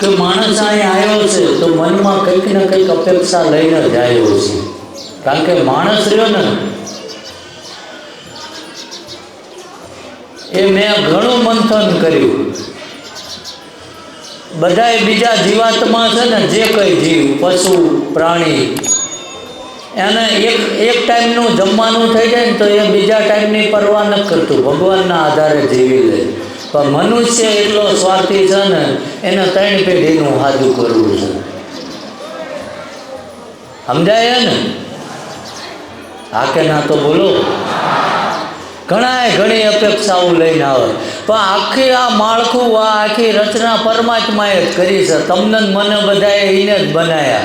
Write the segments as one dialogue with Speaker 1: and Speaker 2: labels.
Speaker 1: કે માણસ અહીંયા આવ્યો છે તો મનમાં કંઈક ને કંઈક અપેક્ષા લઈને જ આવ્યો છે. કારણ કે માણસ રહ્યો ને, એ મેં ઘણું મંથન કર્યું. બધાય બીજા જીવાતમાં છે ને, જે કંઈ જીવ, પશુ, પ્રાણી, એને એક એક ટાઈમનું જમવાનું થઈ જાય ને તો એ બીજા ટાઈમની પરવા ન કરતું, ભગવાનના આધારે જીવી લે. પણ મનુષ્ય એટલો સ્વાર્થી છે ને, એને ત્રણ પેઢીનું હાજુ કરવું છે. સમજાય ને? હા કે ના તો બોલો. ઘણાય ઘણી અપેક્ષાઓ લઈને આવે. પણ આખી આ માળખું, આ આખી રચના પરમાત્માએ જ કરી છે. તમને મને બધાએ એને જ બનાવ્યા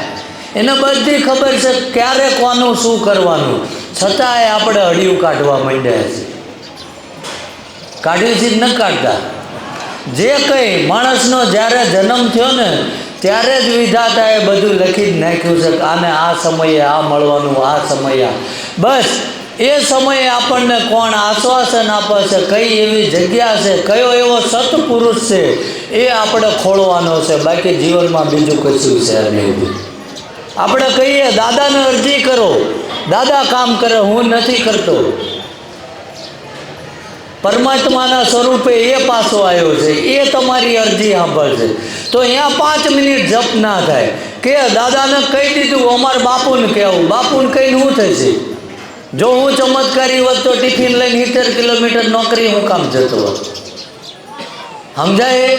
Speaker 1: એને બધી ખબર છે ક્યારે, કોનું, શું કરવાનું. છતાંય આપણે હડિયું કાઢવા માંડ્યા છે કાઢ્યું છે ન કાઢતા? જે કંઈ માણસનો જ્યારે જન્મ થયો ને, ત્યારે જ વિધાતાએ બધું લખી જ નાખ્યું છે આને આ સમયે આ મળવાનું, આ સમયે બસ, એ સમયે આપણને કોણ આશ્વાસન આપે છે, કઈ એવી જગ્યા છે, કયો એવો સત્પુરુષ છે, એ આપણે ખોળવાનો છે. બાકી જીવનમાં બીજું કશું છે આપણે કહીએ, દાદાને અરજી કરો. દાદા કામ કરે, હું નથી કરતો. પરમાત્માના સ્વરૂપે એ પાસો આવ્યો છે, એ તમારી અરજી સાંભળશે. તો અહીંયા પાંચ મિનિટ જપ ના થાય. કે દાદાને કહી દીધું, અમારા બાપુને કહેવું. બાપુને કહીને શું થશે? જો હું ચમત્કારી હોત તો ટિફિન લઈને સિત્તેર કિલોમીટર નોકરી હું કામ જતો હોત. સમજાય?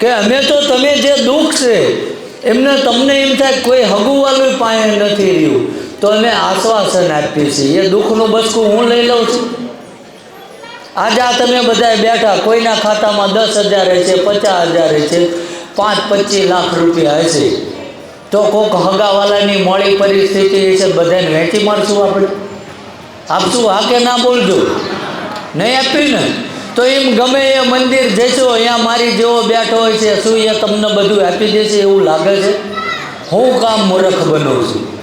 Speaker 1: કે અમે તો તમે જે દુઃખ છે, એમને તમને એમ થાય કોઈ હગુવાલું પાસે નથી રહ્યું. તો અમે આશ્વાસન આપીએ છીએ. એ દુઃખનું બચકું હું લઈ લઉં છું. આજે આ તમે બધા બેઠા, કોઈના ખાતામાં દસ હજાર છે પચાસ હજાર છે પાંચ પચીસ લાખ રૂપિયા હશે. તો કોક હગાવાલાની મોડી પરિસ્થિતિ છે બધાને વહેંચી મારશું આપણે. આપશું હા કે ના બોલજો? નહીં આપ્યું ને? તો એમ ગમે એ મંદિર જશો, અહીંયા મારી જેવો બેઠો હોય છે, શું એ તમને બધું આપી દેશે એવું લાગે છે? હું કામ મૂર્ખ બનવું છું.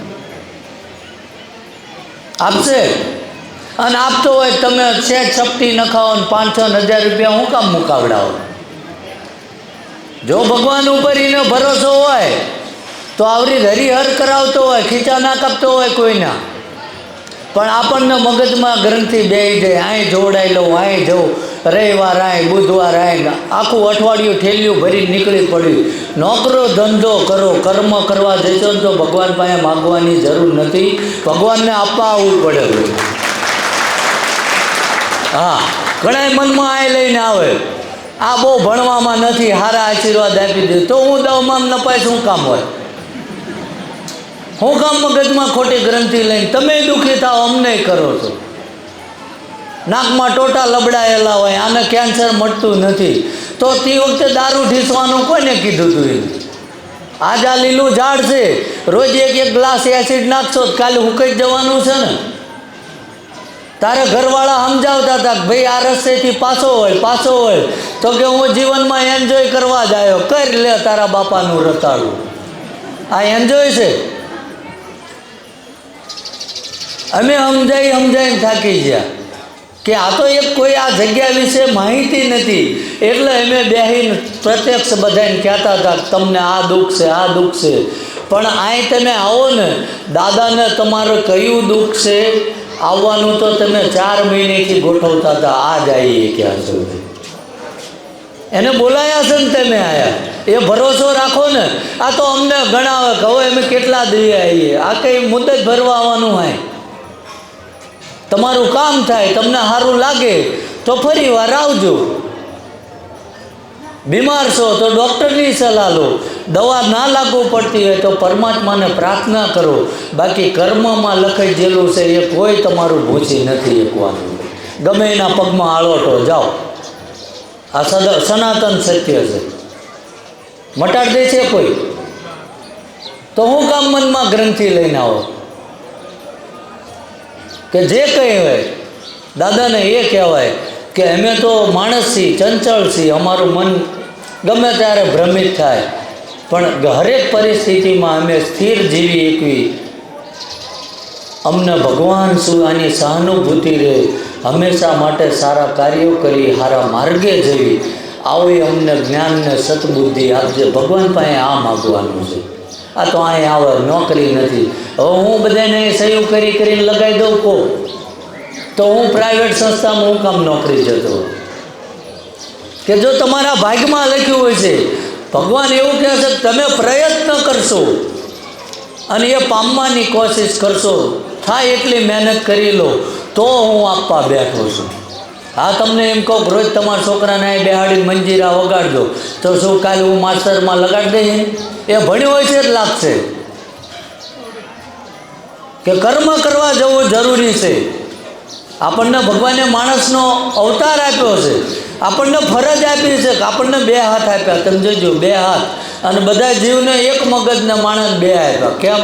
Speaker 1: આપશે? અને આપતો હોય તમે છે છપટી નખાવો ને પાંચસો ને હજાર રૂપિયા હું કામ મુકાવડાવો? જો ભગવાન ઉપર એનો ભરોસો હોય, તો આવરી હરિહર કરાવતો હોય, ખીચા ના કાપતો હોય કોઈના. પણ આપણને મગજમાં ગ્રંથિ બેહી જાય અહીં જોવડાઈ લઉં અહીં જવું રવિવાર આય બુધવાર આય આખું અઠવાડિયું ઠેલિયું ભરી નીકળી પડ્યું. નોકરો ધંધો કરો, કર્મ કરવા જશો તો ભગવાન પાસે માગવાની જરૂર નથી. ભગવાનને આપવા આવવું પડે હા ઘણા મનમાં આ લઈને આવે. આ બહુ ભણવામાં નથી સારા આશીર્વાદ આપી દે. તો હું દવામાં નપાય, શું કામ હોય? હું કામ મગજમાં ખોટી ગ્રંથિ લઈને, તમે દુઃખી થાવ અમને કરો છો. નાકમાં ટોટા લબડાયેલા હોય, આને કેન્સર મળતું નથી. તો તે વખતે દારૂ ઢીસવાનું કોઈને કીધું હતું એને આજ આ લીલું ઝાડ છે. રોજ એક એક ગ્લાસ એસિડ નાખશો તો કાલે ઉકઈ જવાનું છે ને. તારે ઘરવાળા સમજાવતા હતા કે ભાઈ આ રસ્તેથી પાછો હોય પાછો હોય. તો કે હું જીવનમાં એન્જોય કરવા જ આવ્યો. કરી લે તારા બાપાનું રતાળું. આ એન્જોય છે. અમે સમજાઈ, સમજાઈને થાકી ગયા. કે આ તો એક કોઈ આ જગ્યા વિશે માહિતી નથી. એટલે અમે બેહીને પ્રત્યક્ષ બધાને કહેતા હતા તમને આ દુઃખ છે, આ દુઃખ છે. પણ અહીં તમે આવો ને, દાદાને તમારું કયું દુઃખ છે, આવવાનું તો તમે ચાર મહિનેથી ગોઠવતા હતા, આ જ આવીએ ક્યાં સુધી? એને બોલાયા છે ને તમે આયા. એ ભરોસો રાખો ને. આ તો અમને ગણાવે કે અમે કેટલા દઈએ આવીએ. આ કંઈ મુદત ભરવા આવવાનું હોય? તમારું કામ થાય, તમને સારું લાગે, તો ફરી વાર આવજો. બીમાર છો તો ડૉક્ટરની સલાહ લો. દવા ના લાગુ પડતી હોય તો પરમાત્માને પ્રાર્થના કરો. બાકી કર્મમાં લખાઈ જેલું છે, એ કોઈ તમારું ભૂસી નથી એકવાનું. ગમે એના પગમાં આળોટો જાઓ. આ સદ, સનાતન સત્ય છે. મટાડ દે છે કોઈ? તો હું કામ મનમાં ગ્રંથિ લઈને આવો. કે જે કંઈ હોય, દાદાને એ કહેવાય કે અમે તો માણસ છીએ ચંચળ છીએ અમારું મન ગમે ત્યારે ભ્રમિત થાય. પણ હરેક પરિસ્થિતિમાં અમે સ્થિર જીવી એકવી. અમને ભગવાન શું આની સહાનુભૂતિ રહે હંમેશા માટે સારા કાર્યો કરી સારા માર્ગે જવી. આવી અમને જ્ઞાનને સતબુદ્ધિ આપજે. ભગવાન પાસે આ માગવાનું છે. આ તો અહીં આવે નોકરી નથી. હવે હું બધાને સહયોગ કરી કરીને લગાવી દઉં કહો તો હું પ્રાઇવેટ સંસ્થામાં હું કામ નોકરી જતો. કે જો તમારા ભાગમાં લખ્યું હોય છે, ભગવાન એવું કહે છે, તમે પ્રયત્ન કરશો અને એ પામવાની કોશિશ કરશો. થાય એટલી મહેનત કરી લો, તો હું આપવા બેઠો છું. હા, તમને એમ કહું રોજ તમારા છોકરાને અહીં બેહાડીને મંજીરા વગાડજો. તો શું કાલે હું માસ્ટરમાં લગાડી દઈએ એ ભણ્યો હોય છે જ લાગશે. કે કર્મ કરવા જવું જરૂરી છે. આપણને ભગવાને માણસનો અવતાર આપ્યો છે. આપણને ફરજ આપી છે કે આપણને બે હાથ આપ્યા. તમે જોજો, બે હાથ. અને બધા જીવને એક મગજને માણસ બે આપ્યા. કેમ?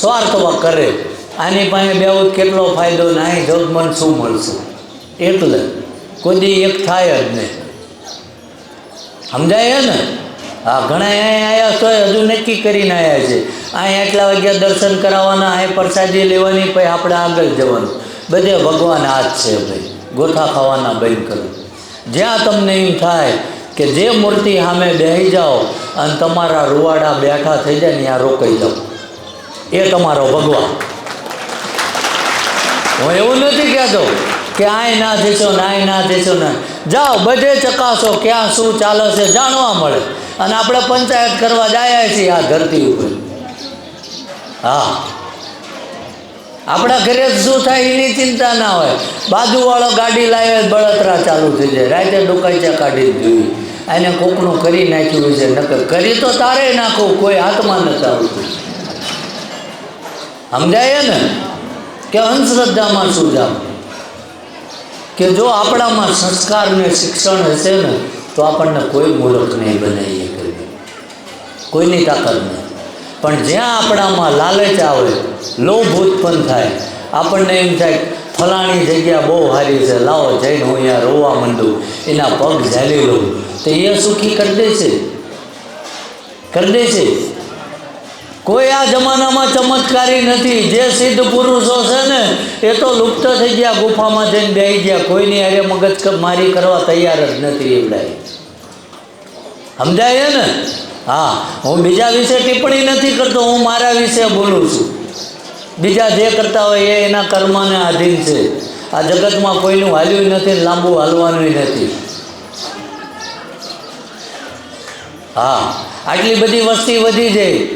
Speaker 1: સ્વાર્થમાં કરે. આની પાસે બેવું કેટલો ફાયદો ને અહીં જગમન શું મળશે? એટલે કોઈ દી એક થાય જ નહીં. સમજાય ને? હા, ઘણા અહીંયા આવ્યા તોય હજુ નક્કી કરીને આવ્યા છે. અહીંયા એટલા વાગ્યા દર્શન કરાવવાના, અહીં પ્રસાદી લેવાની, પછી આપણે આગળ જવાનું. બધે ભગવાન હાથ છે ભાઈ. ગોથા ખાવાના બંધ કરો જ્યાં તમને એમ થાય કે જે મૂર્તિ સામે બેસી જાઓ અને તમારા રૂવાડા બેઠા થઈ જાય ને, ત્યાં રોકાઈ જાઓ. એ તમારો ભગવાન. હું એવું નથી કહેતો. કે આય ના ને આય ના જશો ને જાઓ, બધે ચકાસો ક્યાં શું ચાલે છે, જાણવા મળે. અને આપણે પંચાયત કરવા જાય છીએ આ ધરતી ઉપર. હા. આપણા ઘરે શું થાય એની ચિંતા ના હોય. બાજુવાળો ગાડી લાવે, બળતરા ચાલુ થઈ જાય. રાતે ડોકાઈચા કાઢી જોઈ એને કોકનું કરી નાખ્યું છે, નકર કરી તો તારે નાખવું, કોઈ હાથમાં નથી આવતું સમજાય ને? કે અંધશ્રદ્ધામાં શું જાવ? કે જો આપણામાં સંસ્કાર ને શિક્ષણ હશે ને, તો આપણને કોઈ મૂર્ખ નહીં બનાવીએ કરી કોઈની તાકાત નહીં. પણ જ્યાં આપણામાં લાલચ આવે, લોભ ઉત્પન્ન થાય, આપણને એમ થાય, ફલાણી જગ્યા બહુ સારી છે, લાવો જઈને હું અહીંયા રોવા માંડું, એના પગ ઝાલી લઉં. તો એ સુખી કરી દે છે. કરી દે છે. કોઈ આ જમાનામાં ચમત્કારી નથી. જે સિદ્ધ પુરુષો છે ને, એ તો લુપ્ત થઈ ગયા, ગુફામાં જઈને બેસી ગયા. કોઈની અરે મગજ મારી કરવા તૈયાર જ નથી એવડાય સમજાય ને? હા, હું બીજા વિશે ટિપ્પણી નથી કરતો, હું મારા વિશે બોલું છું. બીજા જે કરતા હોય એ એના કર્મને આધીન છે. આ જગતમાં કોઈનું હાલ્યું નથી, લાંબુ હાલવાનું નથી. હા, આટલી બધી વસ્તી વધી જાય.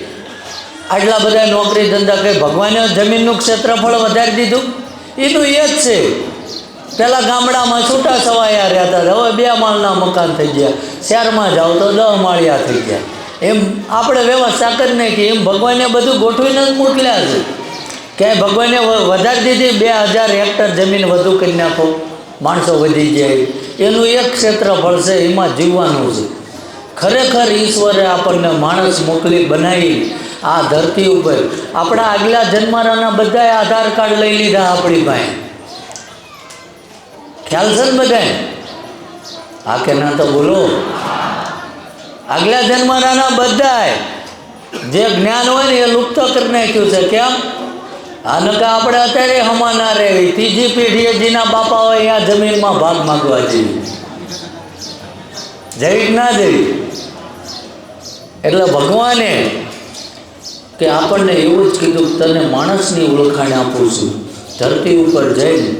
Speaker 1: આટલા બધા નોકરી ધંધા કંઈ ભગવાને જમીનનું ક્ષેત્રફળ વધારી દીધું? એનું એ જ છે. પહેલાં ગામડામાં છૂટા છવાયા રહેતા હતા, હવે બે માળના મકાન થઈ ગયા. શહેરમાં જાઓ તો દહ માળિયા થઈ ગયા. એમ આપણે વ્યવસ્થા કરી નાખી, એમ ભગવાને બધું ગોઠવીને જ મોકલ્યા છે. ક્યાંય ભગવાને વધારી દીધી, બે હજાર હેક્ટર જમીન વધુ કરી નાખો, માણસો વધી જાય. એનું એક ક્ષેત્રફળ છે, એમાં જીવવાનું છે. ખરેખર ઈશ્વરે આપણને માણસ મોકલી બનાવી આ ધરતી ઉપર. આપણા આગલા જન્મારાના બધાએ આધાર કાર્ડ લઈ લીધા આપણી પાસે. ખ્યાલ છે ને બધાએ હા કે ના તો બોલો. આગલા જન્મારાના બધાએ જે જ્ઞાન હોય ને એ લુપ્ત કરી નાખ્યું છે. કેમ? આ નકા આપણે અત્યારે હમા ના રહેવી ત્રીજી પેઢીએ જેના બાપા હોય અહીંયા જમીનમાં ભાગ માગવા જઈએ જઈ ના જઈ એટલે ભગવાને કે આપણને એવું જ કીધું તને માણસની ઓળખાણ આપું છું. ધરતી ઉપર જઈને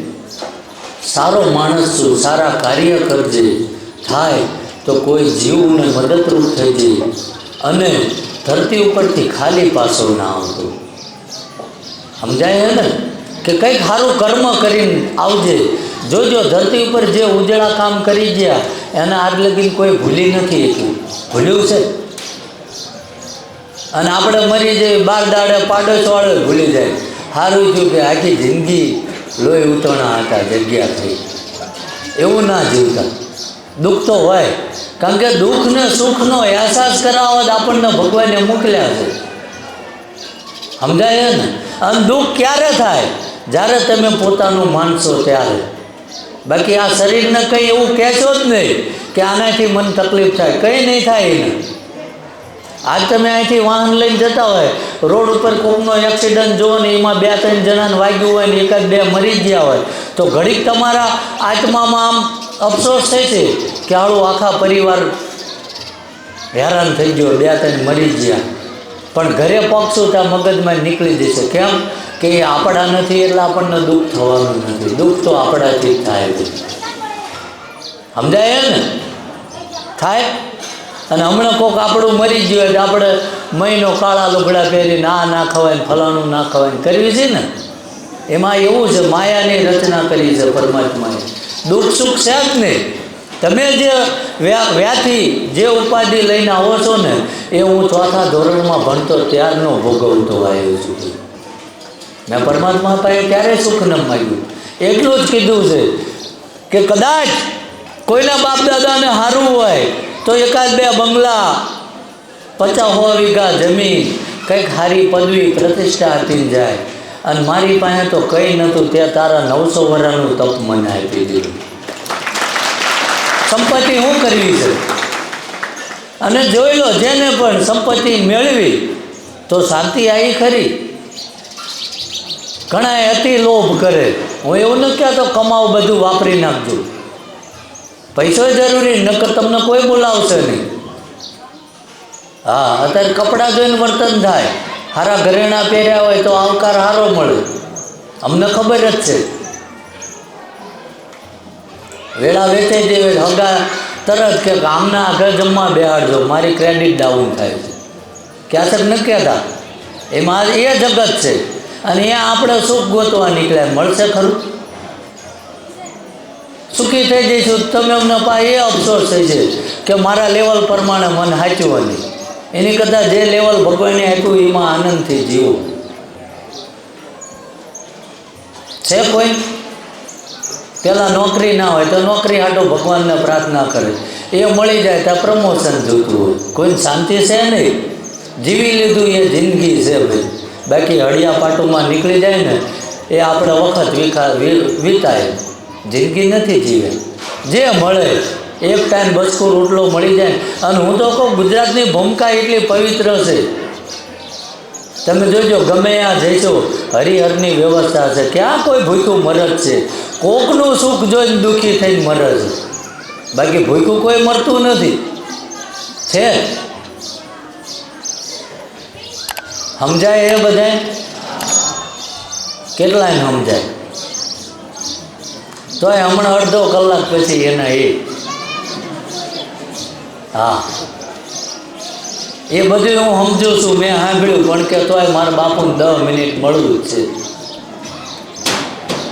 Speaker 1: સારો માણસ છું, સારા કાર્ય કરજે. થાય તો કોઈ જીવને મદદરૂપ થઈ જાય અને ધરતી ઉપરથી ખાલી પાછો ના આવતો. સમજાય ને કે કંઈક સારું કર્મ કરીને આવજે. જોજો, ધરતી ઉપર જે ઉજળા કામ કરી ગયા, એના આગ લગીને કોઈ ભૂલી નથી એટલું ભૂલ્યું છે? અને આપણે મરી જઈએ, બાર દાડે પાડોશ વાળો ભૂલી જાય. સારું થયું કે આખી જિંદગી લોહી ઉતરણા હતા જગ્યા થઈ એવું ના જીવતા. દુઃખ તો હોય. કારણ કે દુઃખને સુખનો અહેસાસ કરાવવા જ આપણને ભગવાને મોકલ્યા છે. સમજાય ને? અને દુઃખ ક્યારે થાય? જ્યારે તમે પોતાનું માનશો ત્યારે. બાકી આ શરીરને કંઈ એવું કહેશો જ નહીં કે આનાથી મને તકલીફ થાય. કંઈ નહીં થાય એને. આજ તમે અહીંથી વાહન લઈને જતા હોય, રોડ ઉપર કોકનો એક્સિડન્ટ જુઓ ને એમાં બે ત્રણ જણાને વાગ્યું હોય ને એકાદ બે મરી ગયા હોય, તો ઘડીક તમારા આત્મામાં આમ અફસોસ થાય છે કે આળું આખા પરિવાર હેરાન થઈ ગયો, બે ત્રણ મરી ગયા. પણ ઘરે પગશું ત્યાં મગજમાં નીકળી જશે. કેમ? કે એ આપણા નથી એટલે આપણને દુઃખ થવાનું નથી. દુઃખ તો આપણાથી જ થાય છે. સમજાય ને? થાય? અને હમણાં કોક આપણું મરી ગયું એટલે આપણે મહિનો કાળા લુગડા પહેરીને આ ના ખવાય ફલાણું ના ખવાય ને કરવી છે ને? એમાં એવું છે, માયાની રચના કરી છે પરમાત્માએ. દુઃખ સુખ છે જ નહીં તમે જે વ્યા વ્યાથી જે ઉપાધિ લઈને આવો છો ને, એ હું ચોથા ધોરણમાં ભણતો ત્યારનો ભોગવતો આવ્યો છું. મેં પરમાત્મા પાસે ત્યારે સુખ ન માગ્યું? એટલું જ કીધું છે કે કદાચ કોઈના બાપ દાદાને સારું હોય તો એકાદ બે બંગલા, પચાસ હો વીઘા જમીન, કંઈક સારી પદવી પ્રતિષ્ઠા હતી જાય. અને મારી પાસે તો કંઈ નહોતું, તે તારા નવસો વર્ષનું તપ મને આપી દીધું. સંપત્તિ હું કરવી છે? અને જોઈ લો, જેને પણ સંપત્તિ મેળવી, તો શાંતિ આવી ખરી. ઘણા અતિ લોભ કરે. હું એવું નથી કહેતો, કમાવ, બધું વાપરી નાખજો. પૈસો જરૂરી નકર તમને કોઈ બોલાવશે નહીં. હા, અત્યારે કપડાં જોઈને વર્તન થાય. સારા ઘરેણાં પહેર્યા હોય તો આવકાર સારો મળે. અમને ખબર જ છે. વેળા વેચાઈ દેવે હગા તરત કે આમના આગળ જમવા બેહાડજો, મારી ક્રેડિટ ડાઉન થાય છે. ક્યાંક ન કહેતા? એમાં એ જગત છે. અને એ આપણે સુખ ગોતવા નીકળ્યા. મળશે ખરું? સુખી થઈ જઈશું તમે અમને પા એ અફસોસ થઈ છે કે મારા લેવલ પ્રમાણે મન નહીં એની કરતાં જે લેવલ ભગવાને આપ્યું, એમાં આનંદથી જીવો છે કોઈ? પહેલાં નોકરી ના હોય, તો નોકરી હાટો ભગવાનને પ્રાર્થના કરે. એ મળી જાય ત્યાં પ્રમોશન જોતું હોય. કોઈ શાંતિ છે નહીં? જીવી લીધું એ જિંદગી છે ભાઈ. બાકી હળિયા પાટોમાં નીકળી જાય ને, એ આપણે વખત વિખા વિતાય. જિંદગી નથી જીવે. જે મળે, એક ટાઈમ બસકો રોટલો મળી જાય. અને હું તો કહું, ગુજરાતની ભૂમિકા એટલી પવિત્ર છે. તમે જોજો, ગમે ત્યાં જઈશો, હરિહરની વ્યવસ્થા છે. ક્યાં કોઈ ભૂખું મરજ છે? કોકનું સુખ જોઈને દુઃખી થઈને મરે છે. બાકી ભૂખું કોઈ મરતું નથી. છે? સમજાય એ બધાય? કેટલાય સમજાય? તોય હમણાં અડધો કલાક પછી એના એ હા. એ બધું હું સમજુ છું, મેં સાંભળ્યું, પણ કે તોય મારા બાપુને દસ મિનિટ મળવું જ છે.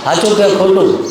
Speaker 1: સાચું કે ખોટું?